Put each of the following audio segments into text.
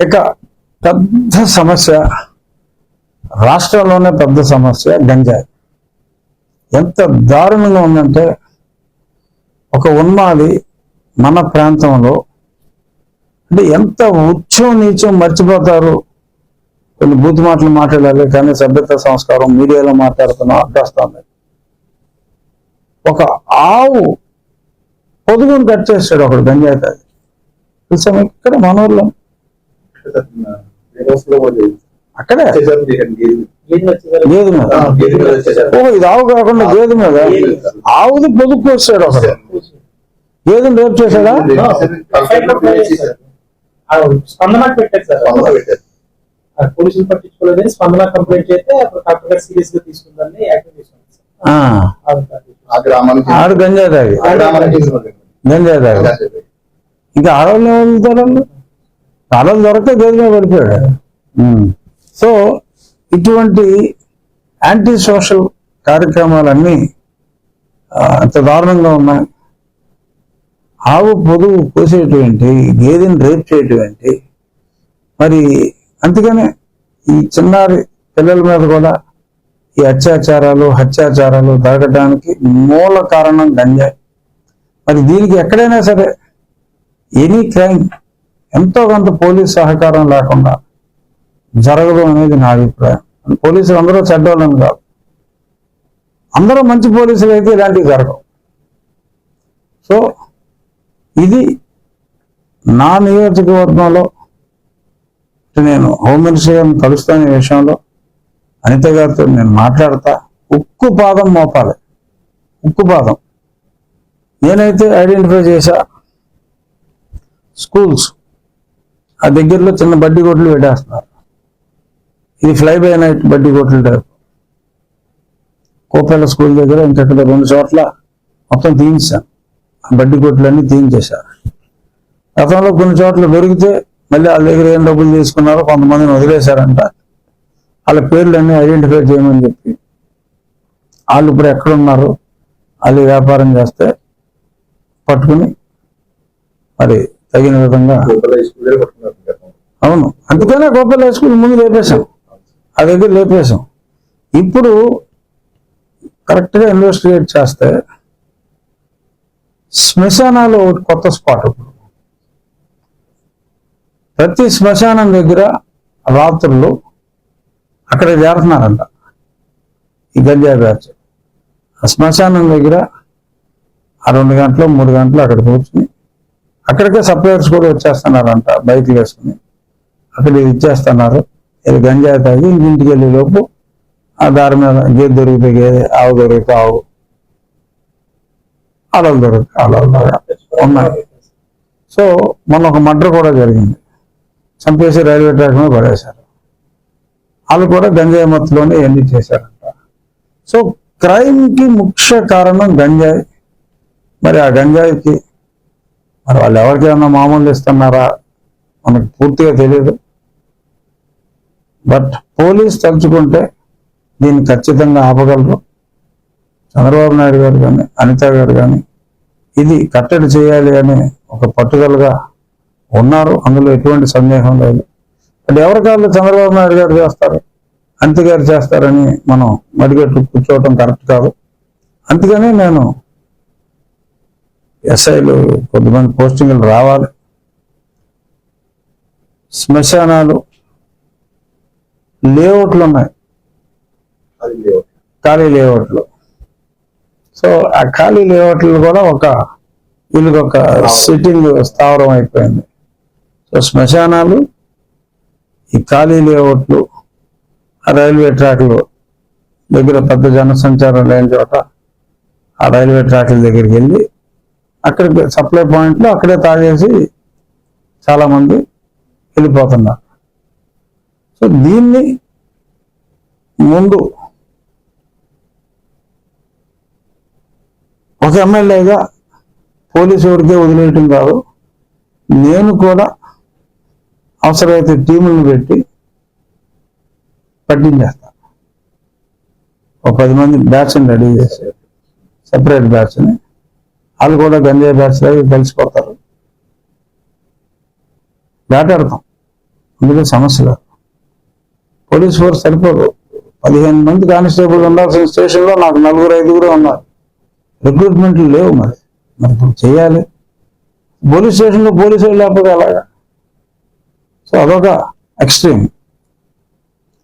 ఇక పెద్ద సమస్య రాష్ట్రంలోనే పెద్ద సమస్య గంజాయి. ఎంత దారుణంగా ఉందంటే ఒక ఉన్మాది మన ప్రాంతంలో అంటే ఎంత ఉచ్చం నీచం మర్చిపోతారు. కొన్ని బూత్ మాటలు మాట్లాడాలి కానీ సభ్యత సంస్కారం మీడియాలో మాట్లాడుతున్నాం అడ్డొస్తుంది ఒక ఆవు పొదుగును కట్ చేస్తాడు ఒకడు గంజాయి తాగి. తెలుసా ఇక్కడ మన ఊళ్ళో అక్కడే? గేదె మీద. ఇది ఆవు కాకుండా గేదె మీద? ఆవుది పొదుపు వచ్చాడు ఒకడు గేదెని రేపు చేశాడా? స్పందన పెట్టారు సార్ ఆ. పోలీసులు పట్టించుకోలేదని స్పందన కంప్లైంట్ చేస్తే అప్పుడు కలెక్టర్ గారు సీరియస్గా తీసుకుందని ఆడు గంజాయి తాగి. గంజాయి తాగి. ఇంకా ఆడవాళ్ళు వెళ్తారు వాళ్ళు? ఆడవాళ్ళు దొరకతే గేదె మీద పడిపోయాడు. సో ఇటువంటి యాంటీ సోషల్ కార్యక్రమాలన్నీ అంత దారుణంగా ఉన్నాయి. ఆవు పొదువు కోసేటువంటి గేదెని రేప్ చేయటువంటి మరి అందుకనే ఈ చిన్నారి పిల్లల మీద కూడా ఈ అత్యాచారాలు హత్యాచారాలు జరగడానికి మూల కారణం గంజాయి. మరి దీనికి ఎక్కడైనా సరే ఎనీ క్రైమ్ ఎంతో కొంత పోలీస్ సహకారం లేకుండా జరగదు అనేది నా అభిప్రాయం. పోలీసులు అందరూ చెడ్డవాళ్ళని కాదు. అందరూ మంచి పోలీసులు అయితే ఇలాంటివి జరగవు. సో ఇది నా నియోజకవర్గంలో నేను హోమ్ మినిస్టర్ గారిని కలుస్తాను ఈ విషయంలో. అనిత గారితో నేను మాట్లాడతా. ఉక్కు పాదం మోపాలి. ఉక్కు పాదం. నేనైతే ఐడెంటిఫై చేశా స్కూల్స్. ఆ దగ్గరలో చిన్న బడ్డీ కొట్లు పెట్టేస్తున్నారు. ఇది ఫ్లై బై నైట్ బడ్డీ కొట్లు టైప్ కోపేల స్కూల్ దగ్గర ఇంకెక్కడ రెండు చోట్ల మొత్తం తీయించాను ఆ బడ్డీ కొట్లన్నీ తీయించేశారు. గతంలో కొన్ని చోట్ల దొరికితే మళ్ళీ వాళ్ళ దగ్గర ఏం డబ్బులు తీసుకున్నారో కొంతమందిని వదిలేశారంట. వాళ్ళ పేర్లన్నీ ఐడెంటిఫై చేయమని చెప్పి వాళ్ళు ఇప్పుడు ఎక్కడున్నారు? వాళ్ళు వ్యాపారం చేస్తే పట్టుకుని మరి తగిన విధంగా అవును. అందుకనే గొప్పలు వేసుకుని ముందు లేపేశాం. ఆ దగ్గర లేపేశాం. ఇప్పుడు కరెక్ట్గా ఇన్వెస్టిగేట్ చేస్తే శ్మశానాలు ఒకటి కొత్త స్పాట్ ఇప్పుడు. ప్రతి శ్మశానం దగ్గర రాత్రులు అక్కడ చేరుతున్నారంట. ఈ గంజా బ్యాచ్. ఆ శ్మశానం దగ్గర ఆ రెండు గంటలు మూడు గంటలు అక్కడ కూర్చుని అక్కడికే సప్లయర్స్ కూడా వచ్చేస్తున్నారంట బైక్లు వేసుకుని. అక్కడ ఇచ్చేస్తున్నారు. ఇది గంజాయి తాగి ఇంటికి వెళ్ళే లోపు ఆ దారి మీద గేదె దొరికితే గేదె ఆవు దొరికితే ఆవు. ఆడలు దొరికితే ఆడలు ఉన్నాయి. సో మొన్న ఒక మర్డర్ కూడా జరిగింది. చంపేసి రైల్వే ట్రాక్ మీద పడేశారు. వాళ్ళు కూడా గంజాయి మత్తులోనే ఎన్ని చేశారంట. సో క్రైమ్కి ముఖ్య కారణం గంజాయి. మరి ఆ గంజాయికి మరి వాళ్ళు ఎవరికైనా మామూలు ఇస్తున్నారా? మనకు పూర్తిగా తెలియదు. బట్ పోలీస్ తలుచుకుంటే దీన్ని ఖచ్చితంగా ఆపగలరు. చంద్రబాబు నాయుడు గారు కానీ అనిత గారు కానీ ఇది కట్టడి చేయాలి అని ఒక పట్టుదలగా ఉన్నారు. అందులో ఎటువంటి సందేహం లేదు. బట్ ఎవరి కాళ్ళు చంద్రబాబు నాయుడు గారు చేస్తారు? అంతి గారు చేస్తారని మనం మడిగట్టు కూర్చోవటం కరెక్ట్ కాదు. అందుకనే నేను ఎస్ఐలు కొద్దిమంది పోస్టింగ్లు రావాలి. శ్మశానాలు లేఅవుట్లు ఉన్నాయి. ఖాళీ లేఅవుట్లు. సో ఆ ఖాళీ లేఅవుట్లు కూడా ఒక వీళ్ళకి ఒక సిట్టింగ్ స్థావరం అయిపోయింది. సో శ్మశానాలు ఈ ఖాళీ లేఅవుట్లు ఆ రైల్వే ట్రాక్లు దగ్గర పెద్ద జనసంచారం లేని చోట ఆ రైల్వే ట్రాక్ల దగ్గరికి వెళ్ళి అక్కడికి సప్లై పాయింట్లో అక్కడే తాగేసి చాలా మంది వెళ్ళిపోతున్నారు. సో దీన్ని ముందు ఒక ఎమ్మెల్యేగా పోలీసు ఎవరికే వదిలేయటం కాదు నేను కూడా అవసరమైతే టీములను పెట్టి పట్టించేస్తాను ఒక పది మంది బ్యాచ్ని రెడీ చేసి సెపరేట్ బ్యాచ్ని వాళ్ళు కూడా గంజాయి బ్యాచ్ లాగా కలిసిపోతారు. వేటాడతాం అందుకే సమస్య లేదు పోలీస్ ఫోర్స్ సరిపోదు పదిహేను మంది కానిస్టేబుల్ ఉండాల్సిన స్టేషన్లో నాకు నలుగురు ఐదుగురు ఉన్నారు. రిక్రూట్మెంట్లు లేవు మరి. మరి ఇప్పుడు చేయాలి. పోలీస్ స్టేషన్లో పోలీసు వాళ్ళు లేకపోతే అలాగా సో అదొక ఎక్స్ట్రీమ్.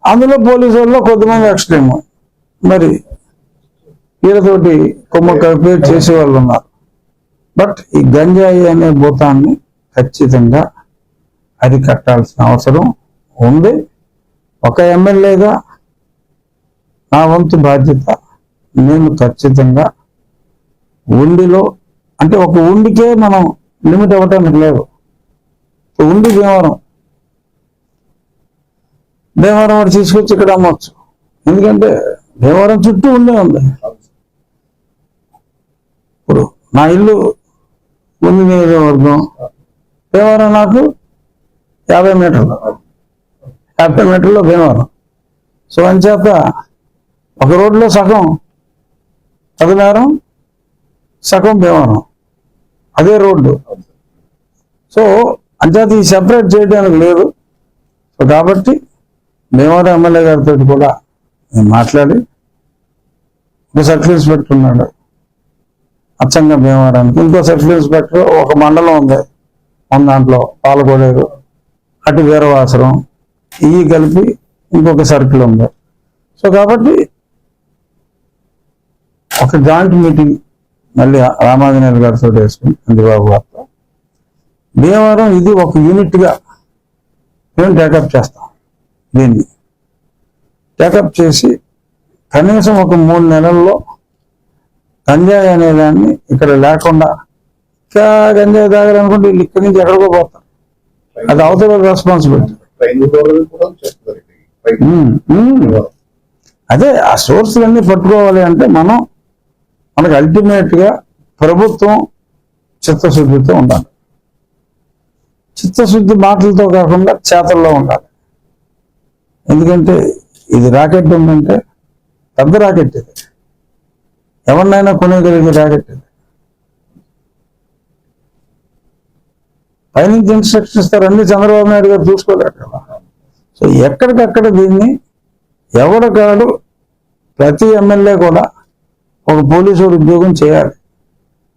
అందులో పోలీసు వాళ్ళు కొద్దిమంది ఎక్స్ట్రీమ్. మరి వీళ్ళతోటి కొమ్మ కలిపి చేసే వాళ్ళు ఉన్నారు. బట్ ఈ గంజాయి అనే భూతాన్ని ఖచ్చితంగా అరికట్టాల్సిన అవసరం ఉంది. ఒక ఎమ్మెల్యేగా నా వంతు బాధ్యత నేను ఖచ్చితంగా ఉండిలో అంటే ఒక ఉండికే మనం లిమిట్ అవ్వటానికి లేదు. ఉండి దేవరం దేవరం వాడు తీసుకొచ్చి ఇక్కడ అమ్మవచ్చు ఎందుకంటే దేవరం చుట్టూ ఉండే ఉంది. ఇప్పుడు నా ఇల్లు ఉంది నియోజకవర్గం దేవారం నాకు యాభై మీటర్లు. యాభై మీటర్లో భీమవరం. సో అంచేత ఒక రోడ్లో సగం పదినారం సగం భీమవరం. అదే రోడ్డు. సో అంచేత ఈ సెపరేట్ చేయడానికి లేదు. సో కాబట్టి భీమవరం ఎమ్మెల్యే గారితో కూడా నేను మాట్లాడి ఒక సర్కిల్ పెట్టుకున్నాడు అచ్చంగా భీమవరానికి. ఇంకో సర్కిల్ ఇన్స్పెక్టర్ ఒక మండలం ఉంది. మన దాంట్లో పాలకోడేరు అటు వీరవాసరం ఇవి కలిపి ఇంకొక సర్కిల్ ఉంది. సో కాబట్టి ఒక జాయింట్ మీటింగ్ మళ్ళీ రామాంజనేయులు గారితో వేసుకుని చంద్రబాబు గారితో. భీమవరం ఇది ఒక యూనిట్గా మేము టేకప్ చేస్తాం దీన్ని. టేకప్ చేసి కనీసం ఒక మూడు నెలల్లో గంజాయి అనే దాన్ని ఇక్కడ లేకుండా ఇంకా గంజాయి తాగాలనుకుంటే వీళ్ళు ఇక్కడి నుంచి ఎక్కడికో పోతారు. అది అవతల రెస్పాన్సిబిలిటీ ట్రైన్ కూడా అదే ఆ సోర్స్లన్నీ పట్టుకోవాలి అంటే మనం మనకు అల్టిమేట్గా ప్రభుత్వం చిత్తశుద్ధితో ఉండాలి. చిత్తశుద్ధి మాటలతో కాకుండా చేతల్లో ఉండాలి. ఎందుకంటే ఇది రాకెట్ ఉందంటే పెద్ద రాకెట్ ఇది. ఎవరినైనా కొనేయగలిగే రాకెట్ ఇది. పైనుంచి ఇన్స్ట్రక్షన్ ఇస్తారు అన్ని చంద్రబాబు నాయుడు గారు చూసుకోలేరు కదా. సో ఎక్కడికక్కడ దీన్ని ఎవరికాడు ప్రతి ఎమ్మెల్యే కూడా ఒక పోలీసు ఉద్యోగం చేయాలి.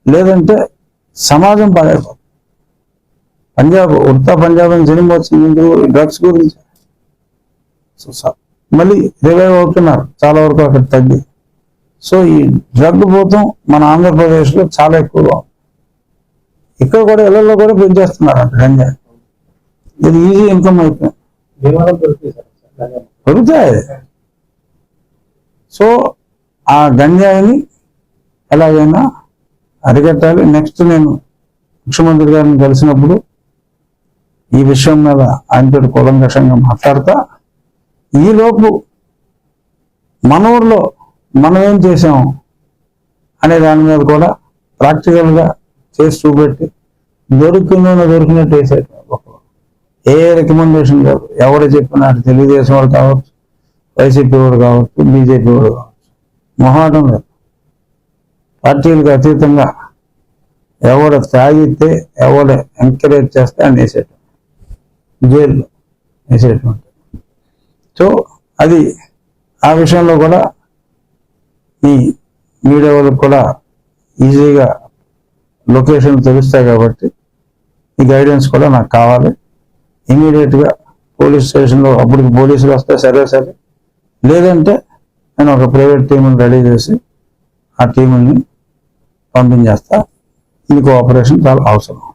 లేదంటే సమాజం పడైపోతుంది పంజాబ్ ఉడతా పంజాబ్ అని సినిమా వచ్చింది డ్రగ్స్ గురించి. సో మళ్ళీ రివైవ్ అవుతున్నారు చాలా వరకు అక్కడ తగ్గి. సో ఈ డ్రగ్ పోతం మన ఆంధ్రప్రదేశ్లో చాలా ఎక్కువగా ఉంది. ఇక్కడ కూడా ఇళ్ళలో కూడా పెంచేస్తున్నారు అంట గంజాయి ఇది ఈజీ ఇన్కమ్ అయిపోయింది. దొరుకుతాయి సో ఆ గంజాయిని ఎలాగైనా అరికట్టాలి. నెక్స్ట్ నేను ముఖ్యమంత్రి గారిని కలిసినప్పుడు ఈ విషయం మీద ఆయనతో కూలంకషంగా మాట్లాడతా. ఈలోపు మన ఊర్లో మనం ఏం చేసాం అనే దాని మీద కూడా ప్రాక్టికల్గా చేసి చూపెట్టి దొరికిందో దొరికినట్టు వేసాడు ఏ రికమెండేషన్ కాదు. ఎవరు చెప్పినా తెలుగుదేశం వాడు కావచ్చు వైసీపీ వాడు కావచ్చు బీజేపీ వాడు కావచ్చు. మొహాటం లేదు. పార్టీలకు అతీతంగా ఎవడు తాగితే ఎవడు ఎంకరేజ్ చేస్తే అని వేసేటం జైల్లో వేసేటువంటి సో అది ఆ విషయంలో కూడా ఈ మీడియా వాళ్ళకి కూడా ఈజీగా లొకేషన్ తెలుస్తాయి కాబట్టి ఈ గైడెన్స్ కూడా నాకు కావాలి. ఇమీడియట్గా పోలీస్ స్టేషన్లో అప్పటికి పోలీసులు వస్తే సరే సరే. లేదంటే నేను ఒక ప్రైవేట్ టీంని రెడీ చేసి ఆ టీముల్ని పంపించేస్తా. ఈ ఆపరేషన్ చాలా అవసరం.